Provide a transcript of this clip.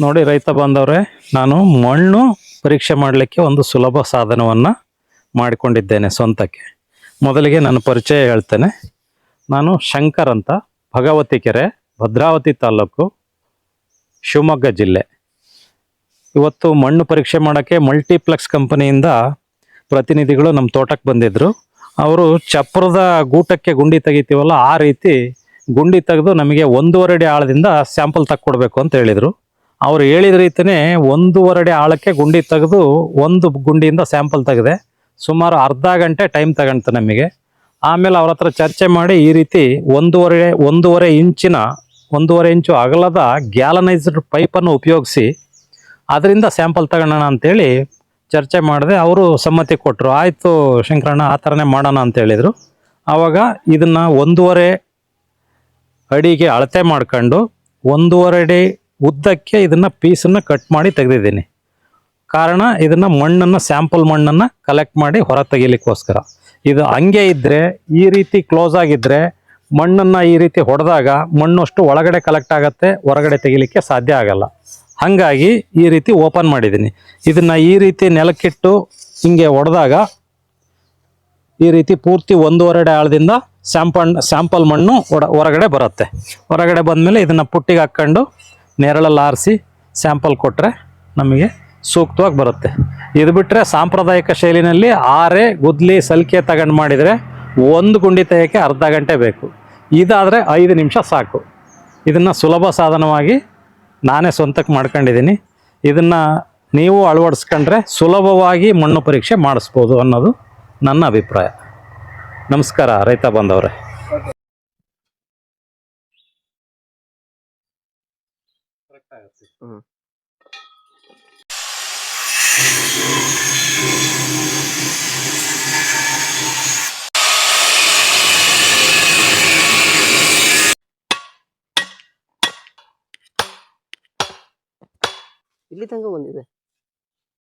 ನೋಡಿ ರೈತ ಬಾಂಧವ್ರೆ ನಾನು ಮಣ್ಣು ಪರೀಕ್ಷೆ ಮಾಡಲಿಕ್ಕೆ ಒಂದು ಸುಲಭ ಸಾಧನವನ್ನು ಮಾಡಿಕೊಂಡಿದ್ದೇನೆ ಸ್ವಂತಕ್ಕೆ. ಮೊದಲಿಗೆ ನಾನು ಪರಿಚಯ ಹೇಳ್ತೇನೆ. ನಾನು ಶಂಕರ್ ಅಂತ, ಭಗವತಿ ಕೆರೆ, ಭದ್ರಾವತಿ ತಾಲೂಕು, ಶಿವಮೊಗ್ಗ ಜಿಲ್ಲೆ. ಇವತ್ತು ಮಣ್ಣು ಪರೀಕ್ಷೆ ಮಾಡೋಕ್ಕೆ ಮಲ್ಟಿಪ್ಲೆಕ್ಸ್ ಕಂಪನಿಯಿಂದ ಪ್ರತಿನಿಧಿಗಳು ನಮ್ಮ ತೋಟಕ್ಕೆ ಬಂದಿದ್ದರು ಅವರು ಚಪ್ರದ ಗೂಟಕ್ಕೆ ಗುಂಡಿ ತೆಗಿತೀವಲ್ಲ, ಆ ರೀತಿ ಗುಂಡಿ ತೆಗೆದು ನಮಗೆ ಒಂದೂವರೆ ಅಡಿ ಆಳದಿಂದ ಸ್ಯಾಂಪಲ್ ತಕ್ಕೊಡ್ಬೇಕು ಅಂತ ಹೇಳಿದರು. ಅವ್ರು ಹೇಳಿದ ರೀತಿಯೇ ಒಂದೂವರೆ ಅಡಿ ಆಳಕ್ಕೆ ಗುಂಡಿ ತೆಗೆದು ಒಂದು ಗುಂಡಿಯಿಂದ ಸ್ಯಾಂಪಲ್ ತೆಗೆದೆ. ಸುಮಾರು ಅರ್ಧ ಗಂಟೆ ಟೈಮ್ ತಗೊಂತು ನಮಗೆ. ಆಮೇಲೆ ಅವ್ರ ಹತ್ರ ಚರ್ಚೆ ಮಾಡಿ ಈ ರೀತಿ ಒಂದೂವರೆ ಒಂದೂವರೆ ಇಂಚಿನ, ಒಂದೂವರೆ ಇಂಚು ಅಗಲದ ಗ್ಯಾಲನೈಸ್ಡ್ ಪೈಪನ್ನು ಉಪಯೋಗಿಸಿ ಅದರಿಂದ ಸ್ಯಾಂಪಲ್ ತಗೊಳ್ಳೋಣ ಅಂತೇಳಿ ಚರ್ಚೆ ಮಾಡಿದೆ ಅವರು ಸಮ್ಮತಿ ಕೊಟ್ಟರು ಆಯಿತು ಶಂಕರಣ್ಣ, ಆ ಥರನೇ ಮಾಡೋಣ ಅಂತ ಹೇಳಿದರು. ಆವಾಗ ಇದನ್ನು ಒಂದೂವರೆ ಅಡಿಗೆ ಅಳತೆ ಮಾಡ್ಕೊಂಡು ಒಂದೂವರೆ ಅಡಿ ಉದ್ದಕ್ಕೆ ಇದನ್ನು ಪೀಸನ್ನು ಕಟ್ ಮಾಡಿ ತೆಗೆದಿದ್ದೀನಿ. ಕಾರಣ ಇದನ್ನು ಮಣ್ಣನ್ನು, ಸ್ಯಾಂಪಲ್ ಮಣ್ಣನ್ನು ಕಲೆಕ್ಟ್ ಮಾಡಿ ಹೊರ ತೆಗಿಲಿಕ್ಕೋಸ್ಕರ. ಇದು ಹಂಗೆ ಇದ್ದರೆ ಈ ರೀತಿ ಕ್ಲೋಸ್ ಆಗಿದ್ದರೆ ಮಣ್ಣನ್ನು ಈ ರೀತಿ ಹೊಡೆದಾಗ ಮಣ್ಣು ಅಷ್ಟು ಒಳಗಡೆ ಕಲೆಕ್ಟ್ ಆಗುತ್ತೆ, ಹೊರಗಡೆ ತೆಗಿಲಿಕ್ಕೆ ಸಾಧ್ಯ ಆಗಲ್ಲ. ಹಾಗಾಗಿ ಈ ರೀತಿ ಓಪನ್ ಮಾಡಿದ್ದೀನಿ. ಇದನ್ನು ಈ ರೀತಿ ನೆಲಕ್ಕಿಟ್ಟು ಹಿಂಗೆ ಒಡೆದಾಗ ಈ ರೀತಿ ಪೂರ್ತಿ ಒಂದೂವರೆ ಆಳದಿಂದ ಸ್ಯಾಂಪಲ್ ಸ್ಯಾಂಪಲ್ ಮಣ್ಣು ಹೊರ ಹೊರಗಡೆ ಬರುತ್ತೆ. ಹೊರಗಡೆ ಬಂದಮೇಲೆ ಇದನ್ನು ಪುಟ್ಟಿಗೆ ಹಾಕ್ಕೊಂಡು ನೆರಳಲ್ಲಿ ಆರಿಸಿ ಸ್ಯಾಂಪಲ್ ಕೊಟ್ಟರೆ ನಮಗೆ ಸೂಕ್ತವಾಗಿ ಬರುತ್ತೆ. ಇದು ಬಿಟ್ಟರೆ ಸಾಂಪ್ರದಾಯಿಕ ಶೈಲಿನಲ್ಲಿ ಆರೆ, ಗುದ್ಲಿ, ಸಲಿಕೆ ತಗೊಂಡು ಮಾಡಿದರೆ ಒಂದು ಗುಂಡಿ ತೆಗೆಯೋಕ್ಕೆ ಅರ್ಧ ಗಂಟೆ ಬೇಕು. ಇದಾದರೆ ಐದು ನಿಮಿಷ ಸಾಕು. ಇದನ್ನು ಸುಲಭ ಸಾಧನವಾಗಿ ನಾನೇ ಸ್ವಂತಕ್ಕೆ ಮಾಡ್ಕೊಂಡಿದ್ದೀನಿ. ಇದನ್ನು ನೀವು ಅಳವಡಿಸ್ಕೊಂಡ್ರೆ ಸುಲಭವಾಗಿ ಮಣ್ಣು ಪರೀಕ್ಷೆ ಮಾಡಿಸ್ಬೋದು ಅನ್ನೋದು ನನ್ನ ಅಭಿಪ್ರಾಯ. ನಮಸ್ಕಾರ, ರೈತ ಬಂದವರೇ ಹ್ಮ್. ಇಲ್ಲಿ ತನಕ ಬಂದಿದೆ.